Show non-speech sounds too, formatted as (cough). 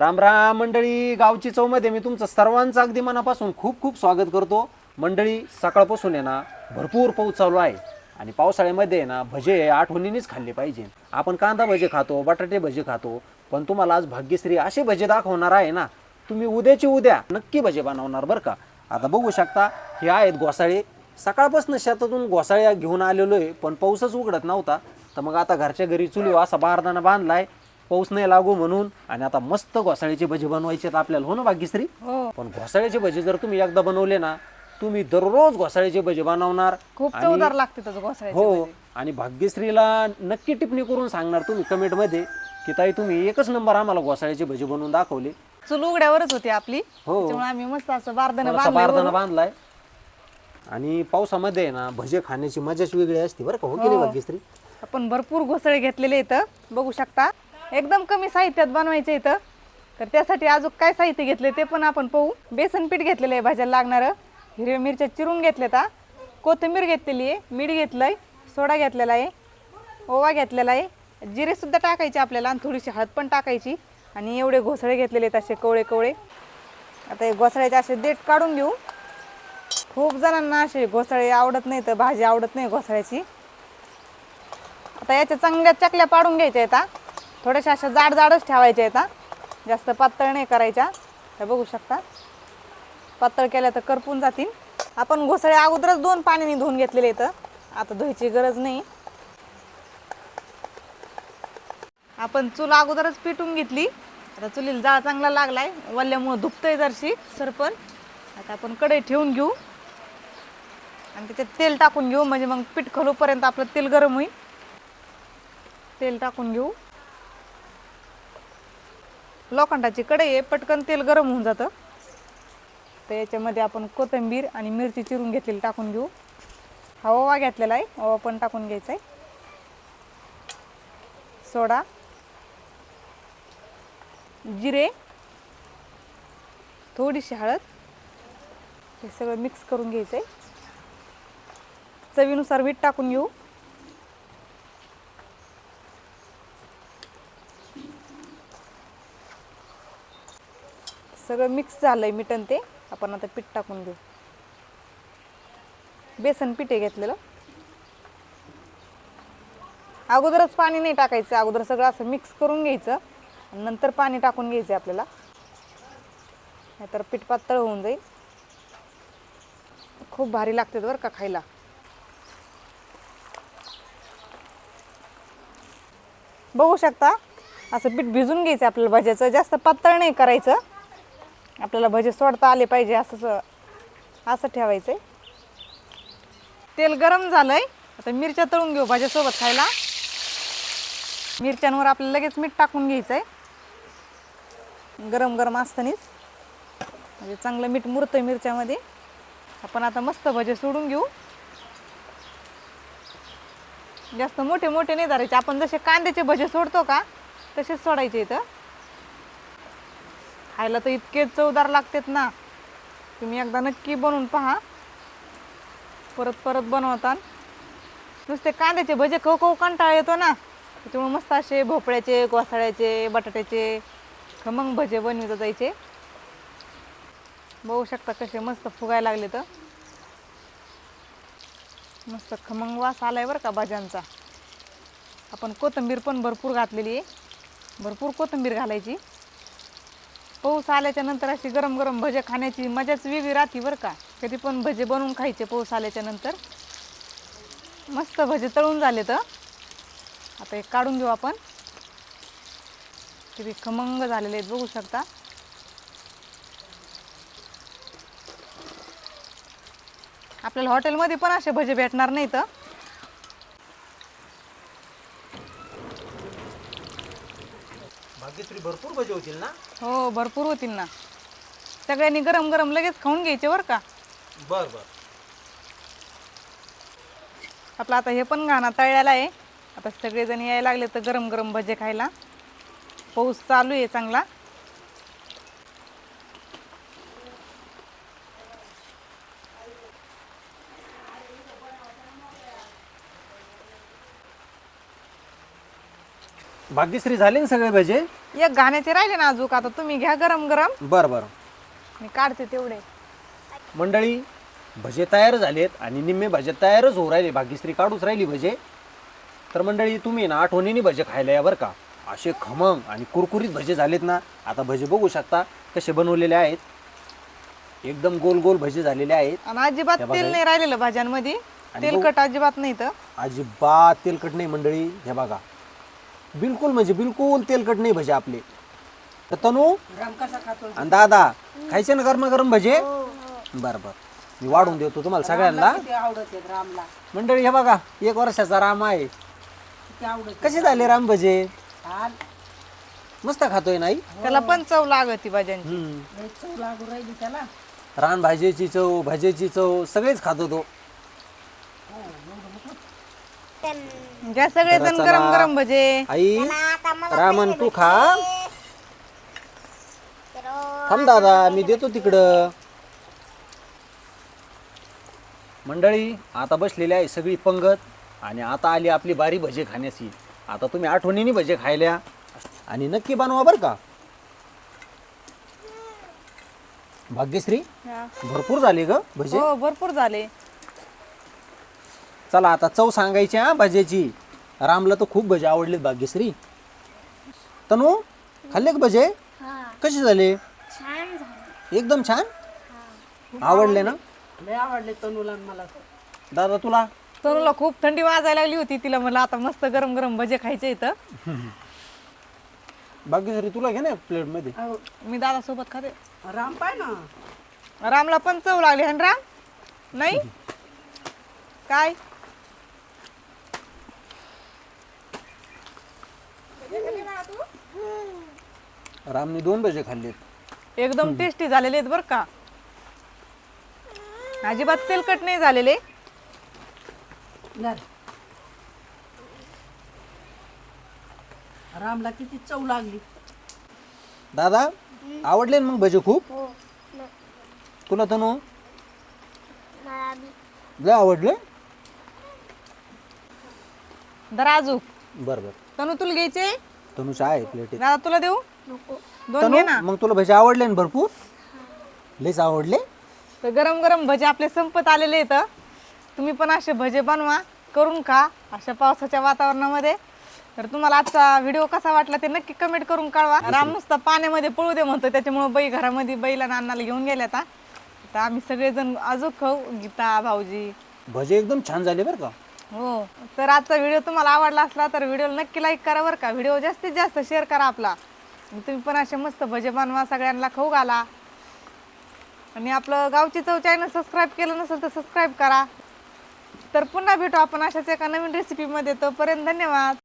राम राम मंडळी गावची चौमध्ये मी तुमचं सर्वांचं अगदी मनापासून खूप खूप स्वागत करतो. मंडळी सकाळपासून आहे ना भरपूर पाऊस चालू आहे. आणि पावसाळ्यामध्ये आहे ना भजे आठवणीनेच खाल्ले पाहिजे. आपण कांदा भजे खातो बटाटे भजे खातो पण तुम्हाला आज भाग्यश्री असे भजे दाखवणार आहे ना तुम्ही उद्याची उद्या नक्की भजे बनवणार बरं का. आता बघू शकता हे आहेत घोसाळे सकाळपासून शेतातून घोसाळ्या घेऊन आलेलो आहे पण पाऊसच उघडत नव्हता. तर मग आता घरच्या घरी चुलीवा असा बारदाना बांधलाय. पाऊस नाही लागू म्हणून आणि आता मस्त घोसाळ्याचे भजे बनवायचे आहेत आपल्याला हो ना भाग्यश्री हो पण घोसाळ्याचे भजे जर तुम्ही एकदा बनवले ना तुम्ही दररोज घोसाळ्याचे भजे बनवणार खूप आणि- चवदार लागते त्याचं घोसाळ्याचे हो भजे. आणि भाग्यश्रीला नक्की टिप्पणी करून सांगणार तुम्ही कमेंटमध्ये की ताई तुम्ही एकच नंबर आम्हाला घोसाळ्याचे भजे बनवून दाखवले चूल उघड्यावरच होती आपली हो. त्यामुळे आम्ही मस्त असं बारदाना थोडासा बांधलंय बारदाना. बांधलाय आणि पावसामध्ये आहे ना भजे खाण्याची मजाच वेगळी असते बरं का हो की नाही हो. भाग्यश्री आपण भरपूर घोसाळे घेतलेले इथं बघू शकता एकदम कमी साहित्यात बनवायचे इथं. तर त्यासाठी अजून काय साहित्य घेतले ते पण आपण पाहू. बेसन पीठ घेतलेलं आहे भाज्याला लागणारं. हिरव्या मिरच्या चिरून घेतल्यात हा. कोथिंबीर घेतलेली आहे मीठ घेतलं आहे सोडा घेतलेला आहे ओवा घेतलेला आहे. जिरेसुद्धा टाकायचे आपल्याला आणि थोडीशी हळद पण टाकायची. आणि एवढे घोसळे घेतलेले आहेत असे कवळे कवळे. आता हे घोसळ्याचे असे देठ काढून घेऊ. खूप जणांना असे घोसळे आवडत नाही तर भाजी आवडत नाही घोसळ्याची. आता याच्या चांगल्या चकल्या पाडून घ्यायच्या आहेत थोड्याशा अशा जाड जाडच ठेवायच्या आहेत हा. जास्त पातळ नाही करायच्या. हे बघू शकता. पातळ केल्या तर करपून जातील. आपण घोसळे अगोदरच दोन पाण्याने धुवून घेतलेले इथं आता धुवायची गरज नाही. आपण चूल अगोदरच पिटून घेतली. आता चुलीला जाळ चांगला लागलाय. वल्ल्यामुळं धुपतंय जरशी सरपण. आता आपण कढई ठेवून घेऊ. आणि त्याच्यात तेल टाकून घेऊ. म्हणजे मग पीठ खलूपर्यंत आपलं तेल गरम होईल. तेल टाकून घेऊ. लोखंडाची कढई आहे पटकन तेल गरम होऊन जातं. तर याच्यामध्ये आपण कोथिंबीर आणि मिरची चिरून घेतलेली टाकून घेऊ. हा ओवा घेतलेला आहे ओवा पण टाकून घ्यायचा आहे. सोडा. जिरे. थोडीशी हळद. हे सगळं मिक्स करून घ्यायचं आहे. चवीनुसार मीठ टाकून घेऊ. सगळं मिक्स झालंय मिठन ते. आपण आता पीठ टाकून घेऊ. बेसन पीठ आहे घेतलेलं. अगोदरच पाणी नाही टाकायचं. अगोदर सगळं असं मिक्स करून घ्यायचं. नंतर पाणी टाकून घ्यायचं आपल्याला. नाहीतर पीठ पातळ होऊन जाईल. खूप भारी लागते बरं का खायला. बघू शकता. असं पीठ भिजून घ्यायचं आपल्याला भाज्याचं. जास्त पातळ नाही करायचं. आपल्याला भजे सोडता आले पाहिजे असं असं ठेवायचं तेल गरम झालंय. आता मिरच्या तळून घेऊ भाज्यासोबत खायला. मिरच्यांवर आपल्याला लगेच मीठ टाकून घ्यायचं आहे गरम गरम असतानीच. म्हणजे चांगलं मीठ मुरतं मिरच्यामध्ये. आपण आता मस्त भजे सोडून घेऊ. जास्त मोठे मोठे नाही धरायचे. आपण जसे कांद्याचे भजे सोडतो का तसेच सोडायचे इथं. खायला तर इतके चवदार लागतात ना. तुम्ही एकदा नक्की बनवून पहा. परत परत बनवतात नुसते कांद्याचे भजे खो खाऊ कंटाळ येतो ना. त्याच्यामुळे मस्त असे भोपळ्याचे घोसाळ्याचे बटाट्याचे खमंग भजे बनवित जायचे. बघू शकता कसे मस्त फुगायला लागले तर. मस्त खमंग वास आलाय बरं का भाज्यांचा. आपण कोथिंबीर पण भरपूर घातलेली आहे. भरपूर कोथिंबीर घालायची. पाऊस आल्याच्यानंतर अशी गरम गरम भजे खाण्याची मजाच वेगळी राहते बरं का. कधी पण भजे बनवून खायचे पाऊस आल्याच्यानंतर. मस्त भजे तळून झाले तर आता एक काढून घेऊ आपण. किती खमंग झालेले आहेत बघू शकता. आपल्याला हॉटेलमध्ये पण असे भजे भेटणार नाही तर भाग्यश्री भरपूर भजे होतील ना? हो भरपूर होतील ना. सगळ्यांनी गरम गरम लगेच खाऊन घ्यायचे बरं का? बर बर. आपलं आता हे पण घाणा तळलेला आहे. आता सगळेजण यायला लागले तर गरम गरम भजे खायला. पाऊस चालू आहे चांगला. भाग्यश्री झाले ना सगळे भजे? एक घाण्याचे राहिले ना अजून आता तुम्ही घ्या गरम गरम. बरं बरं. मी काढते तेवढे. मंडळी भजे तयार झालेत आणि निम्मे भजे तयारच होऊ राहिले. भाग्यश्री काढूच राहिली भजे. तर मंडळी तुम्ही ना आठवणीने भजे खायला या बरं का. असे खमंग आणि कुरकुरीत भजे झालेत ना. आता भजे बघू शकता कसे बनवलेले आहेत. एकदम गोल गोल भजे झालेले आहेत. आणि अजिबात तेल. नाही राहिलेलं भाज्यांमध्ये. आणि तेलकट अजिबात नाही तर अजिबात तेलकट नाही मंडळी. हे बघा. बिलकुल म्हणजे बिलकुल तेलकट नाही भजे आपले. तर तनू आणि दादा खायचे ना गरम गरम भजे? बरं बरं. मी वाढून देतो तुम्हाला सगळ्यांना. मंडळी हे बघा एक वर्षाचा राम आहे. कसे झाले राम भजे? मस्त खातोय नाही त्याला पण चव लागती भाज्यांची. हम्म. रान भाजीची चव भाजीची चव सगळेच खातो तो. घ्या सगळेजण चला. गरम गरम भजे. आई रामन तू खा. थांब दादा मी देतो तिकडं. मंडळी आता बसलेली आहे सगळी पंगत आणि आता आली आपली बारी भजे खाण्याची. आता तुम्ही आठवणीने भजे खायल्या आणि नक्की बनवा बरं का. भाग्यश्री हा. भरपूर झाले ग भजे. हो भरपूर झाले. चला आता चव सांगायची हा भजेची रामला तर खूप भजे आवडलेत भाग्यश्री. तनू खाल्ले का भजे कसे झाले? छान झालं. एकदम छान? आवडले ना? लय आवडले तनूला आणि मला. दादा तुला? तनुला खूप थंडी वाजायला लागली होती. तिला मला आता मस्त गरम गरम भजे खायचे इथं. (laughs) भाग्यश्री तुला घे ना प्लेटमध्ये. मी दादा सोबत खाते. राम पाय ना. रामला पण चव लागली आणि राम? नाही? काय (laughs) रामने दोन भजे खाल्लेत. एकदम टेस्टी झालेले आहेत बरं का. अजिबात तेलकट नाही झालेले. रामला किती चव लागली. दादा आवडले ना मग भजे खूप? हो न- तुला तनू? मला बी लय आवडले? दराजू बरं बरं. तनु तुला घ्यायचे? तनूच्या आहे प्लेट दादा तुला देऊ? नको. दोन तनू घे ना. मग तुला भजे आवडले ना भरपूर? लयच आवडले? तर गरम गरम भजे आपले संपत आलेले आहेत तुम्ही पण असे भजे बनवा करून खा अशा पावसाच्या वातावरणामध्ये. तर तुम्हाला आजचा व्हिडिओ कसा वाटला ते नक्की कमेंट करून कळवा. राम नुसता पाण्यामध्ये पळू दे म्हणतो त्याच्यामुळे बाई घरामध्ये बैला नानाला घेऊन गेल्या आता. तर आम्ही सगळेजण अजून खाऊ गीता भाऊजी. भजे एकदम छान झाले बरं का? हो. तर आजचा व्हिडिओ तुम्हाला आवडला असला तर व्हिडिओला नक्की लाईक करा बरं का. व्हिडिओ जास्तीत जास्त शेअर करा आपला. तुम्ही पण असे मस्त भजे बनवा सगळ्यांना खाऊ घाला. आणि आपलं गावची चव चॅनल सबस्क्राईब केलं नसेल तर सबस्क्राईब करा. तर पुन्हा भेटू आपण अशाच एका नवीन रेसिपीमध्ये तोपर्यंत धन्यवाद.